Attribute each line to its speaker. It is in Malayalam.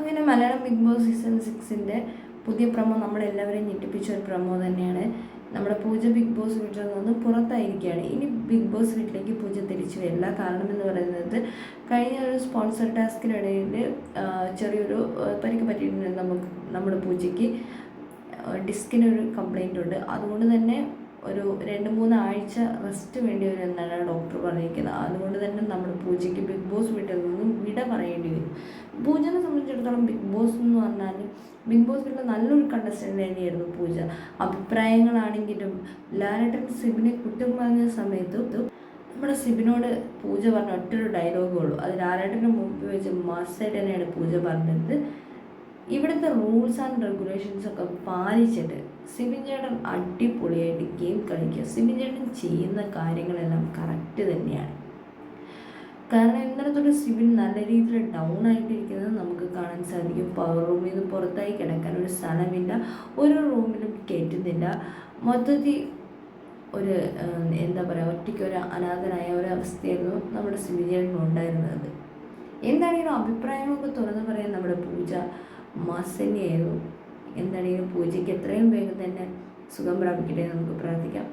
Speaker 1: അങ്ങനെ മലയാളം ബിഗ് ബോസ് സീസൺ സിക്സിന്റെ പുതിയ പ്രമോ നമ്മളെല്ലാവരെയും ഞെട്ടിപ്പിച്ച ഒരു പ്രമോ തന്നെയാണ്. നമ്മുടെ പൂജ ബിഗ് ബോസ് വീട്ടിൽ നിന്ന് പുറത്തായിരിക്കുകയാണ്. ഇനി ബിഗ് ബോസ് വീട്ടിലേക്ക് പൂജ തിരിച്ചു വരില്ല. കാരണം എന്ന് പറയുന്നത് കഴിഞ്ഞ ഒരു സ്പോൺസർ ടാസ്കിനിടയിൽ ചെറിയൊരു പരിക്ക് പറ്റിയിട്ടുണ്ട് നമുക്ക് നമ്മുടെ പൂജയ്ക്ക്. ഡിസ്കിനൊരു കംപ്ലൈന്റ് ഉണ്ട്. അതുകൊണ്ട് തന്നെ ഒരു രണ്ട് മൂന്ന് ആഴ്ച റെസ്റ്റ് വേണ്ടി വരും എന്നാണ് ഡോക്ടർ പറഞ്ഞിരിക്കുന്നത്. അതുകൊണ്ട് തന്നെ നമ്മൾ പൂജയ്ക്ക് ബിഗ് ബോസ് വീട്ടിൽ നിന്നും വിട പറയേണ്ടി വരും. പൂജനെ സംബന്ധിച്ചിടത്തോളം ബിഗ് ബോസ് എന്ന് പറഞ്ഞാൽ ബിഗ് ബോസ് വീട്ടിൽ നല്ലൊരു കണ്ടസ്റ്റന്റ് തന്നെയായിരുന്നു പൂജ. അഭിപ്രായങ്ങളാണെങ്കിലും ലാലേട്ടൻ സിബിനെ കുറ്റം പറഞ്ഞ സമയത്ത് നമ്മുടെ സിബിനോട് പൂജ പറഞ്ഞ ഒറ്റൊരു ഡയലോഗേ ഉള്ളൂ. അത് ലാലേട്ടന്റെ മുമ്പിൽ വെച്ച് മാസമായിട്ട് തന്നെയാണ് പൂജ പറഞ്ഞത്. ഇവിടുത്തെ റൂൾസ് ആൻഡ് റെഗുലേഷൻസ് ഒക്കെ പാലിച്ചിട്ട് സിബിൻ ചേട്ടൻ അടിപൊളിയായിട്ട് ഗെയിം കളിക്കുക. സിബിൻ ചേട്ടൻ ചെയ്യുന്ന കാര്യങ്ങളെല്ലാം കറക്റ്റ് തന്നെയാണ്. കാരണം ഇന്നലെ തൊട്ട് സിബിൻ നല്ല രീതിയിൽ ഡൗൺ ആയിട്ടിരിക്കുന്നത് നമുക്ക് കാണാൻ സാധിക്കും. പവർ റൂമിൽ നിന്ന് പുറത്തായി കിടക്കാൻ ഒരു സ്ഥലമില്ല. ഒരു റൂമിലും കയറ്റുന്നില്ല. മൊത്തത്തിൽ ഒരു എന്താ പറയുക ഒറ്റയ്ക്ക് ഒരു അനാഥനായ ഒരു അവസ്ഥയായിരുന്നു നമ്മുടെ സിബിൻ ചേട്ടൻ ഉണ്ടായിരുന്നത്. എന്താണെങ്കിലും അഭിപ്രായങ്ങളൊക്കെ തുറന്നു പറയാൻ നമ്മുടെ പൂജ മാസന്നെയായിരുന്നു എന്താണെങ്കിലും പൂജയ്ക്ക് എത്രയും വേഗം തന്നെ സുഖം പ്രാപിക്കട്ടെ നമുക്ക് പ്രാർത്ഥിക്കാം.